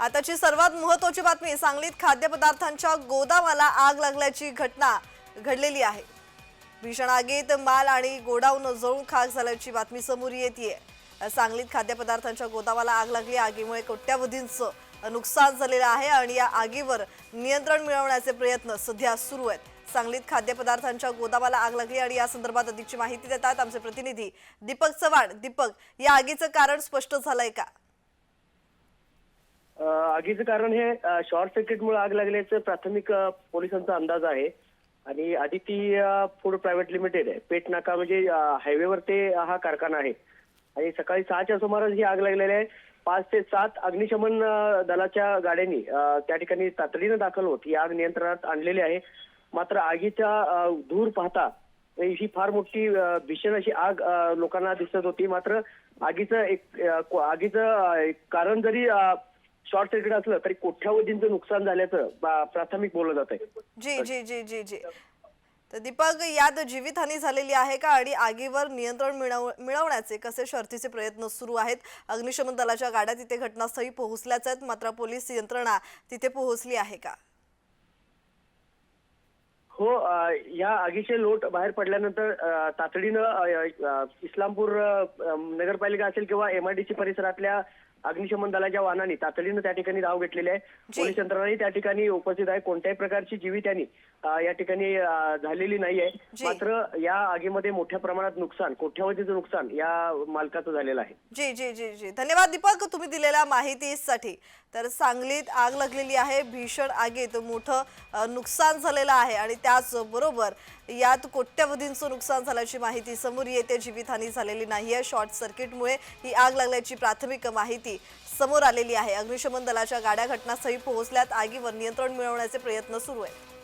आताची सर्वात महत्वाची बातमी सांगलीत खाद्यपदार्थांच्या गोदामाला आग लागल्याची घटना घडलेली आहे. भीषण आगीत माल आणि गोडाऊन जळून खाक झाल्याची बातमी समोर येते सांगलीत खाद्यपदार्थांच्या गोदामाला आग लागली. आगीमुळे कोट्यावधींचं नुकसान झालेलं आहे आणि या आगीवर नियंत्रण मिळवण्याचे प्रयत्न सध्या सुरू आहेत. सांगलीत खाद्यपदार्थांच्या गोदामाला आग लागली आणि या संदर्भात अधिकची माहिती देतात आमचे प्रतिनिधी दीपक चव्हाण. दीपक या आगीचं कारण स्पष्ट झालंय का? आगीचं कारण हे शॉर्ट सर्किटमुळे आग लागल्याचं प्राथमिक पोलिसांचा अंदाज आहे. आणि आदिती फूड प्रायव्हेट लिमिटेड आहे. पेट नाका म्हणजे हायवेवर ते हा कारखाना आहे. आणि सकाळी सहाच्या सुमारास ही आग लागलेली आहे. पाच ते सात अग्निशमन दलाच्या गाड्यांनी त्या ठिकाणी तातडीनं दाखल होत ही आग नियंत्रणात आणलेली आहे. मात्र आगीचा धूर पाहता ही फार मोठी भीषण अशी आग लोकांना दिसत होती. मात्र आगीचं एक आगीचं एक कारण जरी शॉर्ट सर्किट असलं तरी कोट्यावधींचं नुकसान झाल्याचं प्राथमिक बोललं जात आहे जी जी जी जी जी. तर दीपक यात जीवितहानी झालेली आहे का? आणि आगीवर नियंत्रण मिळव मिळवण्याचे कसे शर्थीचे प्रयत्न सुरू आहेत? अग्निशमन दलाच्या गाड्या तिथे घटनास्थळी पोहोचल्याच आहेत मात्र पोलीस यंत्रणा तिथे पोहोचली आहे का? हो या आगीचे लोट बाहेर पडल्यानंतर तातडीनं इस्लामपूर नगरपालिका असेल किंवा एमआयडीसी परिसरातल्या अग्निशमन दलाच्या वाहनांनी तातडीनं त्या ठिकाणी धाव घेतलेली आहे. पोलीस यंत्रणाही त्या ठिकाणी उपस्थित आहे. कोणत्याही प्रकारची जीवितहानी अ, या ठिकाणी झालेली नाहीये. मात्र या आगीमध्ये मोठ्या प्रमाणात नुकसान कोट्यावधीचं नुकसान या मालकाचं झालेलं आहे. जी जी जी जी. धन्यवाद दीपक तुम्ही दिलेल्या माहितीसाठी. तर सांगलीत आग लागलेली आहे. भीषण आगीत मोठं नुकसान झालेलं आहे. आणि त्याचबरोबर यात कोट्यवधींचं नुकसान झाल्याची माहिती समोर येते. जीवितहानी झालेली नाही आहे शॉर्ट सर्किटमुळे ही आग लागल्याची प्राथमिक माहिती समोर आलेली आहे. अग्निशमन दलाच्या गाड्या घटनास्थळी पोहोचल्यात. आगीवर नियंत्रण मिळवण्याचे प्रयत्न सुरू आहेत.